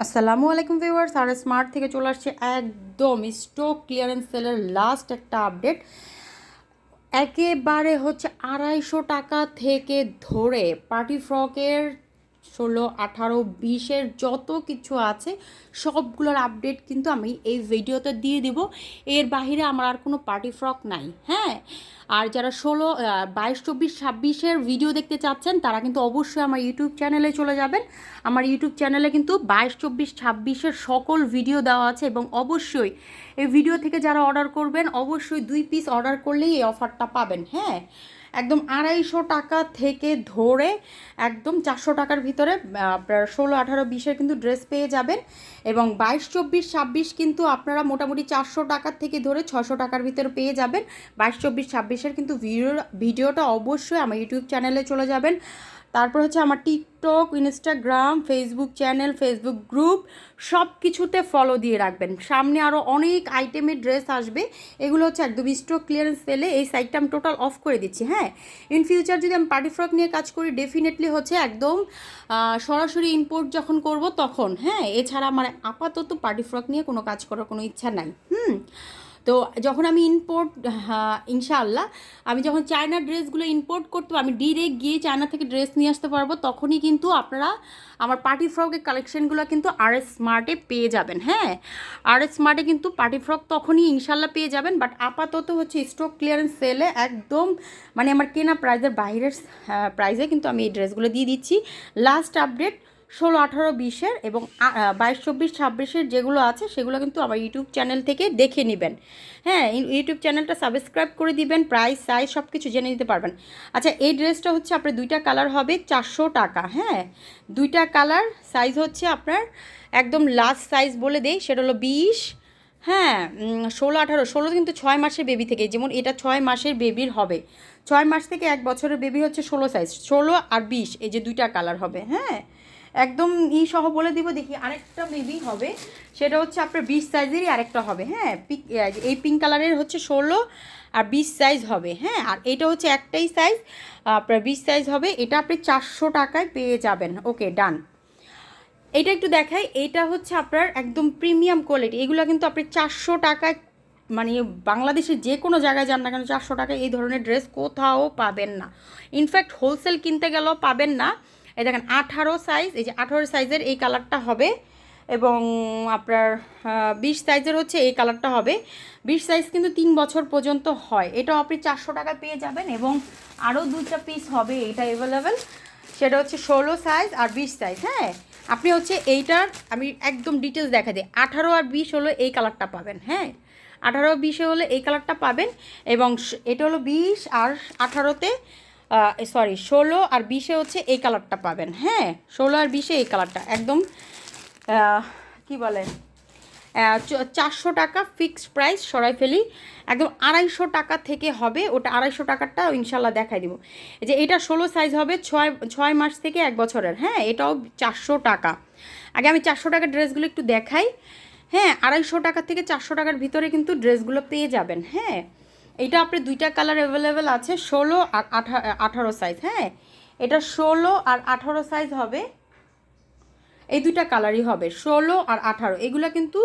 আসসালামু আলাইকুম ভিউয়ার্স, আর স্মার্ট থেকে চলে আসছে একদম স্টক ক্লিয়ারেন্স সেলের লাস্ট একটা আপডেট একেবারে হচ্ছে আড়াইশো টাকা থেকে ধরে পার্টি ফ্রকের ষোলো, আঠারো, বিশের যত কিছু আছে, সবগুলোর আপডেট কিন্তু আমি এই ভিডিওতে দিয়ে দিব। এর বাহিরে আমার আর কোনো পার্টি ফ্রক নাই হ্যাঁ? আর যারা ষোলো বাইশ, চব্বিশ, ছাব্বিশের ভিডিও দেখতে চাচ্ছেন, তারা কিন্তু অবশ্যই আমার ইউটিউব চ্যানেলে চলে যাবেন। আমার ইউটিউব চ্যানেলে কিন্তু বাইশ, চব্বিশ, ছাব্বিশের সকল ভিডিও দেওয়া আছে এবং অবশ্যই এই ভিডিও থেকে যারা অর্ডার করবেন, অবশ্যই দুই পিস অর্ডার করলেই এই অফারটা পাবেন হ্যাঁ? একদম আড়াইশো টাকা থেকে ধরে একদম চারশো টাকার ভিতরে আপনার ষোলো, আঠারো, বিশের কিন্তু ড্রেস পেয়ে যাবেন এবং বাইশ, চব্বিশ, ছাব্বিশ কিন্তু আপনারা মোটামুটি চারশো টাকার থেকে ধরে ছশো টাকার ভিতরে পেয়ে যাবেন। বাইশ, চব্বিশ, ছাব্বিশের কিন্তু ভিডিও ভিডিওটা অবশ্যই আমার ইউটিউব চ্যানেলে চলে যাবেন। তারপর হচ্ছে আমার TikTok Instagram Facebook channel Facebook group সব কিছুতে ফলো দিয়ে রাখবেন। সামনে আরও অনেক আইটেমের ড্রেস আসবে, এগুলো হচ্ছে একদম স্টক ক্লিয়ারেন্স সেলে এই সাইটটা আমি টোটাল অফ করে দিচ্ছি হ্যাঁ? ইন ফিউচার যদি আমি পার্টি ফ্রক নিয়ে কাজ করি ডেফিনেটলি হচ্ছে একদম সরাসরি ইম্পোর্ট যখন করব তখন হ্যাঁ? এছাড়া আমার আপাতত পার্টি ফ্রক নিয়ে কোনো কাজ করার কোনো ইচ্ছা নাই, হুম? তো যখন আমি ইম্পোর্ট ইনশাআল্লাহ, আমি যখন চায়নার ড্রেসগুলো ইম্পোর্ট করতে, আমি ডিরেক্ট গিয়ে চায়না থেকে ড্রেস নিয়ে আসতে পারব, তখনই কিন্তু আপনারা আমার পার্টি ফ্রকের কালেকশনগুলো কিন্তু আর এস স্মার্টে পেয়ে যাবেন হ্যাঁ? আর এস স্মার্টে কিন্তু পার্টি ফ্রক তখনই ইনশাল্লাহ পেয়ে যাবেন বাট আপাতত হচ্ছে স্টক ক্লিয়ারেন্স সেলে একদম মানে আমার কেনা প্রাইজের বাইরের প্রাইজে কিন্তু আমি এই ড্রেসগুলো দিয়ে দিচ্ছি। লাস্ট আপডেট ষোলো, আঠারো, বিশের এবং বাইশ, চব্বিশ, ছাব্বিশের যেগুলো আছে সেগুলো কিন্তু আমার ইউটিউব চ্যানেল থেকে দেখে নেবেন। হ্যাঁ ইউটিউব চ্যানেলটা সাবস্ক্রাইব করে দিবেন, প্রাইস, সাইজ সব কিছু জেনে নিতে পারবেন। আচ্ছা এই ড্রেসটা হচ্ছে আপনার দুইটা কালার হবে চারশো টাকা হ্যাঁ? দুইটা কালার, সাইজ হচ্ছে আপনার একদম লাস্ট সাইজ বলে দেই, সেটা হলো বিশ হ্যাঁ ষোলো, আঠারো, ষোলো কিন্তু ছয় মাসের বেবি থেকে, যেমন এটা ছয় মাসের বেবির হবে। ছয় মাস থেকে এক বছরের বেবি হচ্ছে ষোলো সাইজ ষোলো আর বিশ, এই যে দুইটা কালার হবে হ্যাঁ? একদম ই সহ বলে দিব, দেখি আরেকটা মেবি হবে। সেটা হচ্ছে আপনার বিশ সাইজেরই আরেকটা হবে হ্যাঁ? এই পিঙ্ক কালারের হচ্ছে ষোলো আর বিশ সাইজ হবে হ্যাঁ? আর এটা হচ্ছে একটাই সাইজ আপনার বিশ সাইজ হবে, এটা আপনি চারশো টাকায় পেয়ে যাবেন। ওকে ডান এটা একটু দেখাই, এটা হচ্ছে আপনার একদম প্রিমিয়াম কোয়ালিটি এগুলো কিন্তু আপনি চারশো টাকায় মানে বাংলাদেশের যে কোনো জায়গায় যান না কেন, চারশো টাকায় এই ধরনের ড্রেস কোথাও পাবেন না। ইনফ্যাক্ট হোলসেল কিনতে গেলেও পাবেন না। এই দেখেন, আঠারো সাইজ এই যে আঠারো সাইজের এই কালারটা হবে। এবং আপনার বিশ সাইজের হচ্ছে এই কালারটা হবে। বিশ সাইজ কিন্তু তিন বছর পর্যন্ত হয়। এটাও আপনি চারশো টাকা পেয়ে যাবেন এবং আরও দুটা পিস হবে এটা অ্যাভেলেবেল সেটা হচ্ছে ষোলো সাইজ আর বিশ সাইজ হ্যাঁ? আপনি হচ্ছে এইটার, আমি একদম ডিটেলস দেখা দিই। আঠারো আর বিশ হলো এই কালারটা পাবেন হ্যাঁ? আঠারো বিশে হলে এই কালারটা পাবেন। এবং এটা হলো বিশ আর আঠারোতে সরি ষোলো আর বিশে হচ্ছে এই কালারটা পাবেন। হ্যাঁ ষোলো আর বিশে এই কালারটা একদম কি বলে? চারশো টাকা ফিক্সড প্রাইস সরাই ফেলি। একদম আড়াইশো টাকা থেকে হবে, ওটা আড়াইশো টাকারটা ইনশাল্লাহ দেখাই দিব। যে এটা ষোলো সাইজ হবে ছয় ছয় মাস থেকে এক বছরের। হ্যাঁ এটাও চারশো টাকা। আগে আমি চারশো টাকার ড্রেসগুলো একটু দেখাই। হ্যাঁ আড়াইশো টাকা থেকে চারশো টাকার ভিতরে কিন্তু ড্রেসগুলো পেয়ে যাবেন। হ্যাঁ এটা আপনার দুইটা কালার অ্যাভেলেবেল আছে, ষোলো আর আঠারো সাইজ হ্যাঁ? এটা ষোলো আর আঠারো সাইজ হবে। এই দুইটা কালারই হবে, ষোলো আর আঠারো। এগুলো কিন্তু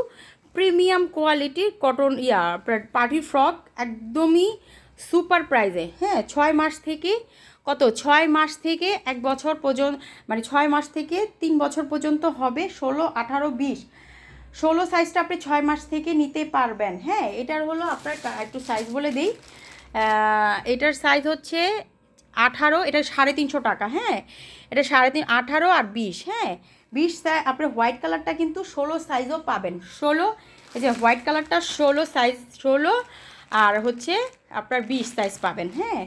প্রিমিয়াম কোয়ালিটির কটন ইয়া পার্টি ফ্রক একদমই সুপার প্রাইজে হ্যাঁ? ছয় মাস থেকে, কত? ছয় মাস থেকে এক বছর পর্যন্ত মানে ছয় মাস থেকে তিন বছর পর্যন্ত হবে ষোলো, আঠারো, বিশ। ষোলো সাইজটা আপনি ছয় মাস থেকে নিতে পারবেন। হ্যাঁ এটার হলো আপনার একটু সাইজ বলে দিই। এটার সাইজ হচ্ছে আঠারো, এটা সাড়ে তিনশো টাকা হ্যাঁ। এটা সাড়ে তিন আঠারো আর বিশ হ্যাঁ। বিশ সাইজ আপনার হোয়াইট কালারটা কিন্তু ষোলো সাইজও পাবেন। ষোলো, এই যে হোয়াইট কালারটা ষোলো সাইজ ষোলো আর হচ্ছে আপনার বিশ সাইজ পাবেন হ্যাঁ।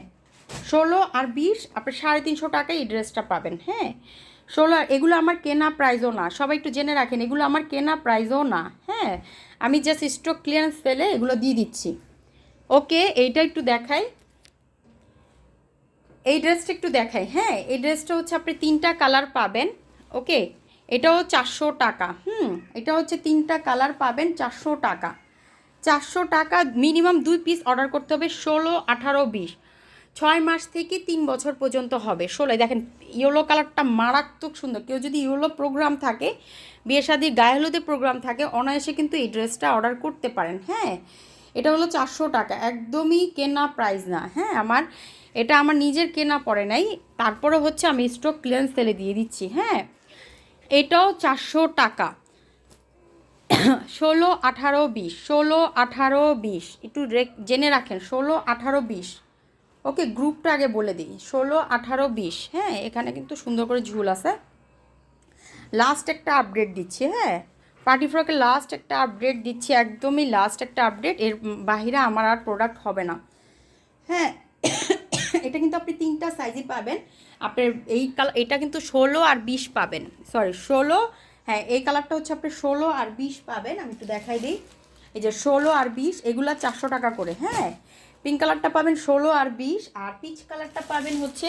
ষোলো আর বিশ আপনার সাড়ে তিনশো টাকায় এই ড্রেসটা পাবেন হ্যাঁ। ষোলো, এগুলো আমার কেনা প্রাইজও না। সবাই একটু জেনে রাখেন, এগুলো আমার কেনা প্রাইজও না। হ্যাঁ আমি জাস্ট স্টক ক্লিয়ারেন্স ফেলে এগুলো দিয়ে দিচ্ছি। ওকে, এইটা একটু দেখাই। এই ড্রেসটা একটু দেখাই। হ্যাঁ এই ড্রেসটা হচ্ছে আপনি তিনটা কালার পাবেন। ওকে, এটাও চারশো টাকা। হুম, এটা হচ্ছে তিনটা কালার পাবেন, চারশো টাকা। চারশো টাকা মিনিমাম দুই পিস অর্ডার করতে হবে, ষোলো, আঠারো, বিশ। ছয় মাস থেকে তিন বছর পর্যন্ত হবে। ষোলো দেখেন, ইয়েলো কালারটা মারাত্মক সুন্দর। কেউ যদি ইয়েলো প্রোগ্রাম থাকে, বিয়ে শাদির গায়ে হলুদের প্রোগ্রাম থাকে, অনায়াসে কিন্তু এই ড্রেসটা অর্ডার করতে পারেন। হ্যাঁ এটা হলো চারশো টাকা। একদমই কেনা প্রাইস না। হ্যাঁ আমার, এটা আমার নিজের কেনা পড়ে নাই। তারপরে হচ্ছে আমি স্টক ক্লিয়ারেন্স সেলে দিয়ে দিচ্ছি। হ্যাঁ এটাও চারশো টাকা। ষোলো আঠারো বিশ, ষোলো আঠারো বিশ। একটু জেনে রাখেন, ষোলো আঠারো বিশ। ওকে গ্রুপটা আগে বলে দিই। ষোলো, আঠারো, বিশ। হ্যাঁ এখানে কিন্তু সুন্দর করে ঝুল আছে। লাস্ট একটা আপডেট দিচ্ছি হ্যাঁ? পার্টি ফ্রকের লাস্ট একটা আপডেট দিচ্ছি, একদমই লাস্ট একটা আপডেট এর বাহিরে আমার আর প্রোডাক্ট হবে না। হ্যাঁ এটা কিন্তু আপনি তিনটা সাইজই পাবেন। আপনার এই কালার এটা কিন্তু ষোলো আর বিশ পাবেন। সরি ষোলো হ্যাঁ এই কালারটা হচ্ছে আপনি ষোলো আর বিশ পাবেন। আমি একটু দেখাই দিই। এই যে ষোলো আর বিশ, এগুলা চারশো টাকা করে হ্যাঁ? পিঙ্ক কালারটা পাবেন ষোলো আর বিশ, আর পিচ কালারটা পাবেন হচ্ছে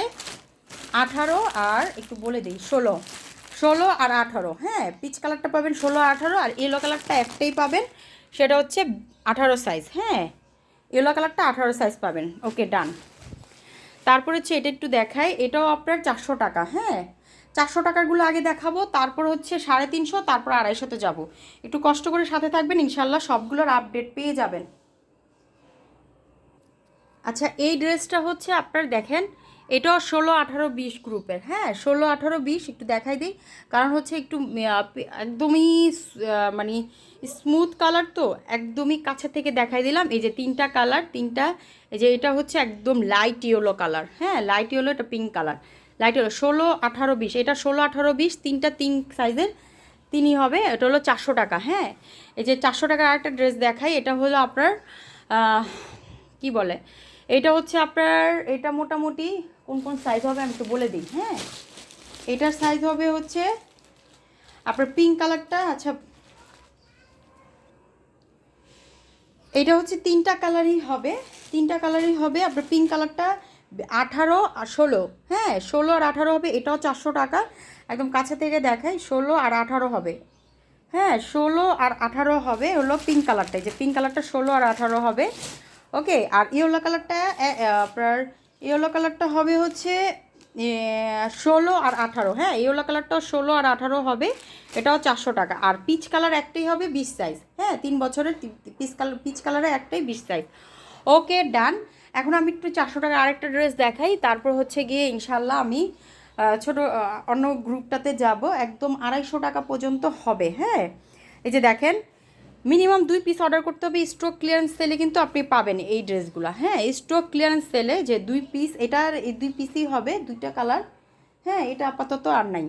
আঠারো আর একটু বলে দিই, ষোলো। ষোলো আর আঠারো হ্যাঁ পিচ কালারটা পাবেন ষোলো, আঠারো, আর ইয়েলো কালারটা একটাই পাবেন, সেটা হচ্ছে আঠারো সাইজ হ্যাঁ ইয়েলো কালারটা আঠারো সাইজ পাবেন। ওকে ডান তারপর হচ্ছে এটা একটু দেখাই, এটাও আপনার চারশো টাকা হ্যাঁ চারশো টাকারগুলো আগে দেখাবো, তারপর হচ্ছে সাড়ে তিনশো, তারপর আড়াইশোতে যাব। একটু কষ্ট করে সাথে থাকবেন, ইনশাল্লাহ সবগুলোর আপডেট পেয়ে যাবেন। আচ্ছা এই ড্রেসটা হচ্ছে আপনার দেখেন, এটাও ষোলো, আঠারো, বিশ গ্রুপের হ্যাঁ? ষোলো, আঠারো, বিশ, একটু দেখাই দিই। কারণ হচ্ছে একটু একদমই মানে স্মুথ কালার তো, একদমই কাছে থেকে দেখাই দিলাম। এই যে তিনটা কালার তিনটা, এই যে এটা হচ্ছে একদম লাইট ইয়েলো কালার হ্যাঁ? লাইট ইয়েলো এটা পিঙ্ক কালার লাইট ইয়েলো ষোলো, আঠারো, বিশ, এটা ষোলো, আঠারো, বিশ, তিনটা তিন সাইজের তিনি হবে, এটা হলো চারশো টাকা হ্যাঁ? এই যে চারশো টাকার আরেকটা ড্রেস দেখাই, এটা হলো আপনার কি বলে? এটা হচ্ছে আপনার, এটা মোটামুটি কোন কোন সাইজ হবে আমি একটু বলে দিই হ্যাঁ? এটার সাইজ হবে হচ্ছে আপনার পিঙ্ক কালারটা আচ্ছা। এটা হচ্ছে তিনটা কালারই হবে, তিনটা কালারই হবে আপনার পিঙ্ক কালারটা আঠারো আর ষোলো হ্যাঁ? ষোলো আর আঠারো হবে, এটাও চারশো টাকা। একদম কাছে থেকে দেখাই, ষোলো আর আঠারো হবে। হ্যাঁ ষোলো আর আঠারো হবে হলো পিঙ্ক কালারটা যে পিঙ্ক কালারটা ষোলো আর আঠারো হবে। ওকে আর ইয়েলো কালারটা আপনার ইয়েলো কালারটা হবে হচ্ছে ষোলো আর আঠারো। হ্যাঁ ইয়েলো কালারটাও ষোলো আর আঠারো হবে, এটাও চারশো টাকা। আর পিচ কালার একটাই হবে বিশ সাইজ হ্যাঁ তিন বছরের পিচ কালার, পিচ কালারে একটাই বিশ সাইজ ওকে ডান এখন আমি একটু চারশো টাকা আরেকটা ড্রেস দেখাই। তারপর হচ্ছে গিয়ে ইনশাল্লাহ আমি ছোট অন্য গ্রুপটাতে যাব। একদম আড়াইশো টাকা পর্যন্ত হবে। হ্যাঁ এই যে দেখেন মিনিমাম দুই পিস অর্ডার করতে হবে স্টক ক্লিয়ারেন্স সেলে কিন্তু আপনি পাবেন এই ড্রেসগুলো। হ্যাঁ স্টক ক্লিয়ারেন্স সেলে যে দুই পিস এটার এই দুই পিসই হবে, দুইটা কালার হ্যাঁ এটা আপাতত আর নাই।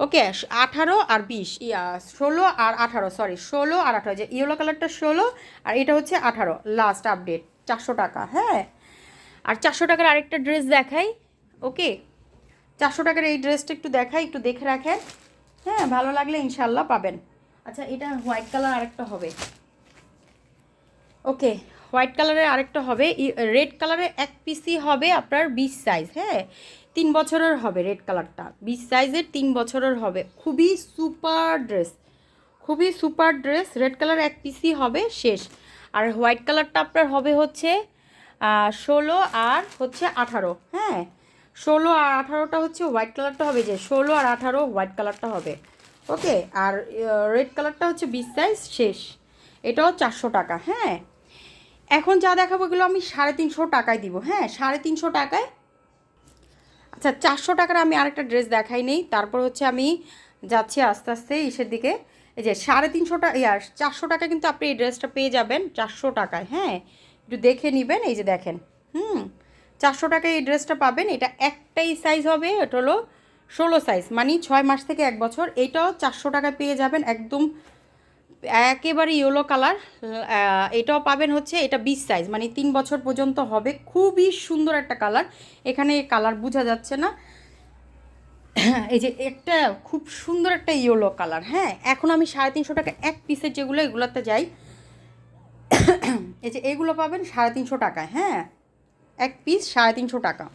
ওকে আঠারো আর বিশ, ইয়া, ষোলো আর আঠারো সরি ষোলো আর আঠারো, যে ইয়েলো কালারটা ষোলো, আর এটা হচ্ছে আঠারো লাস্ট আপডেট চারশো টাকা হ্যাঁ। আর চারশো টাকার আরেকটা ড্রেস দেখাই ওকে চারশো টাকার এই ড্রেসটা একটু দেখাই, একটু দেখে রাখেন। হ্যাঁ ভালো লাগলে ইনশাল্লাহ পাবেন। আচ্ছা এটা হোয়াইট কালার আরেকটা হবে। ওকে, হোয়াইট কালারের আরেকটা হবে। রেড কালারের এক পিসই হবে আপনার বিশ সাইজ হ্যাঁ? তিন বছরের হবে রেড কালারটা। বিশ সাইজের তিন বছরের হবে। খুবই সুপার ড্রেস, খুবই সুপার ড্রেস। রেড কালার এক পিসই হবে, শেষ। আর হোয়াইট কালারটা আপনার হবে হচ্ছে ষোলো আর হচ্ছে আঠারো হ্যাঁ? ষোলো আর আঠারোটা হচ্ছে হোয়াইট কালারটা হবে যে, ষোলো আর আঠারো হোয়াইট কালারটা হবে। ওকে, আর রেড কালারটা হচ্ছে বিশ সাইজ শেষ। এটাও চারশো টাকা হ্যাঁ। এখন যা দেখাবো এগুলো আমি সাড়ে তিনশো টাকায় দিব হ্যাঁ সাড়ে তিনশো টাকায়। আচ্ছা চারশো টাকার আমি আরেকটা ড্রেস দেখাই নেই, তারপর হচ্ছে আমি যাচ্ছি আস্তে আস্তে ইসের দিকে। এই যে, সাড়ে তিনশো টাকা ইয়ার চারশো টাকা কিন্তু আপনি এই ড্রেসটা পেয়ে যাবেন, চারশো টাকায় হ্যাঁ। একটু দেখে নেবেন, এই যে দেখেন, হুম। চারশো টাকায় এই ড্রেসটা পাবেন, এটা একটাই সাইজ হবে, এটা হলো ষোলো সাইজ মানে ছয় মাস থেকে এক বছর। এটাও চারশো টাকা পেয়ে যাবেন একদম একেবারে ইয়েলো কালার এটাও পাবেন হচ্ছে, এটা বিশ সাইজ মানে তিন বছর পর্যন্ত হবে। খুবই সুন্দর একটা কালার এখানে কালার বোঝা যাচ্ছে না। এই যে একটা খুব সুন্দর একটা ইয়েলো কালার হ্যাঁ? এখন আমি সাড়ে তিনশো টাকা, এক পিসের যেগুলো, এগুলোতে যাই। এই যে এগুলো পাবেন সাড়ে তিনশো টাকায় হ্যাঁ? এক পিস সাড়ে তিনশো টাকা।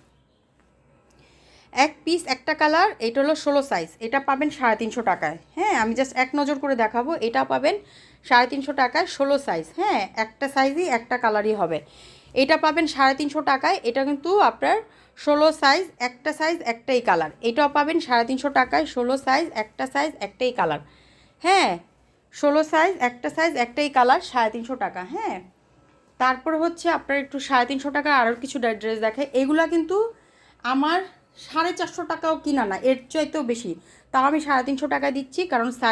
এক পিস একটা কালার এটা হলো ষোলো সাইজ এটা পাবেন সাড়ে তিনশো টাকায়। হ্যাঁ আমি জাস্ট এক নজর করে দেখাবো। এটা পাবেন সাড়ে তিনশো টাকায় ষোলো সাইজ হ্যাঁ একটা সাইজই একটা কালারই হবে। এটা পাবেন সাড়ে তিনশো টাকায়। এটা কিন্তু আপনার ষোলো সাইজ একটা সাইজ একটাই কালার এটাও পাবেন সাড়ে তিনশো টাকায়। ষোলো সাইজ একটা সাইজ একটাই কালার হ্যাঁ ষোলো সাইজ একটা সাইজ একটাই কালার সাড়ে তিনশো টাকা। হ্যাঁ তারপর হচ্ছে আপনার একটু সাড়ে তিনশো টাকা আরও কিছু ড্রেস দেখে এগুলা কিন্তু আমার সাড়ে চারশো টাকাও কিনা না, এর চাইতেও বেশি। তাও আমি সাড়ে তিনশো টাকা দিচ্ছি, কারণ সাইজ